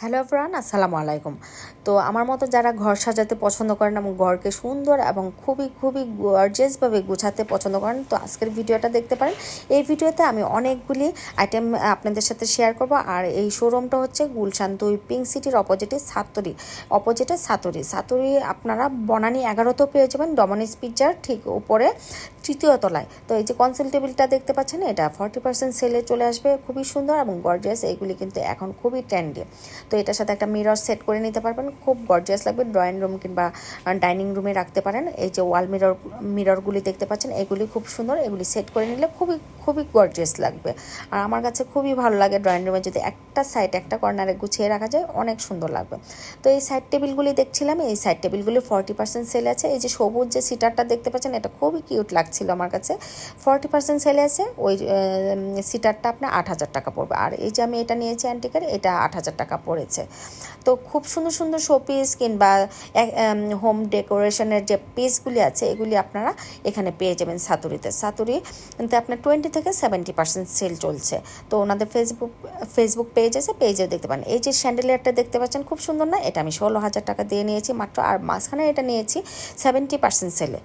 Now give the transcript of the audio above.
Hello everyone আসসালামু আলাইকুম। তো আমার মতো যারা ঘর সাজাতে পছন্দ করেন এবং ঘরকে সুন্দর এবং খুবই খুবই গর্জিয়াসভাবে গুছাতে পছন্দ করেন, তো আজকের ভিডিওটা দেখতে পারেন। এই ভিডিওতে আমি অনেকগুলি আইটেম আপনাদের সাথে শেয়ার করব। আর এই শোরুমটা হচ্ছে গুলশান দুই পিঙ্ক সিটির অপোজিটে সাতরি অপোজিটে সাতরি। সাতরি আপনারা বনানি এগারোতেও পেয়ে যাবেন ডমনিস পিৎজার ঠিক উপরে। তৃতীয় তলায় তো এই যে কনসেল টেবিলটা দেখতে পাচ্ছেন, এটা ফর্টি পার্সেন্ট সেলে চলে আসবে, খুবই সুন্দর এবং গর্জিয়াস এইগুলি কিন্তু এখন খুবই ট্রেন্ডি তো এটার সাথে একটা মিরর সেট করে নিতে পারবেন, খুব গর্জিয়াস লাগবে ড্রয়িং রুম কিংবা ডাইনিং রুমে রাখতে পারেন। এই যে ওয়াল মিরর মিররগুলি দেখতে পাচ্ছেন, এগুলি খুব সুন্দর, এগুলি সেট করে নিলে খুবই খুবই গর্জিয়াস লাগবে। আর আমার কাছে খুবই ভালো লাগে ড্রয়িং রুমে যদি একটা সাইড একটা কর্নারে গুছিয়ে রাখা যায়, অনেক সুন্দর লাগবে। তো এই সাইড টেবিলগুলি দেখছিলাম, এই সাইড টেবিলগুলি ফর্টি পার্সেন্ট সেল আছে। এই যে সবুজ যে সিটারটা দেখতে পাচ্ছেন, এটা খুবই কিউট লাগছিল আমার কাছে। ফর্টি পার্সেন্ট সেলে আছে, ওই সিটারটা আপনার আট হাজার টাকা পড়বে। আর এই যে আমি এটা নিয়েছি অ্যান্টিকার এটা আট হাজার টাকা পড়েছে। তো খুব সুন্দর সুন্দর শোপিস কিংবা হোম ডেকোরেশনের যে পিসগুলি আছে, এগুলি আপনারা এখানে পেয়ে যাবেন সাতুরিতে। সাতুরি কিন্তু আপনার টোয়েন্টি থেকে সেভেন্টি পার্সেন্ট সেল চলছে। তো ওনাদের ফেসবুক ফেসবুক পেজ আছে পেজেও দেখতে পান এই যে স্যান্ডেলিয়ারটা দেখতে পাচ্ছেন, খুব সুন্দর না? এটা আমি ষোলো হাজার টাকা দিয়ে নিয়েছি মাত্র, আর মাঝখানে এটা নিয়েছি সেভেন্টি পার্সেন্ট সেলে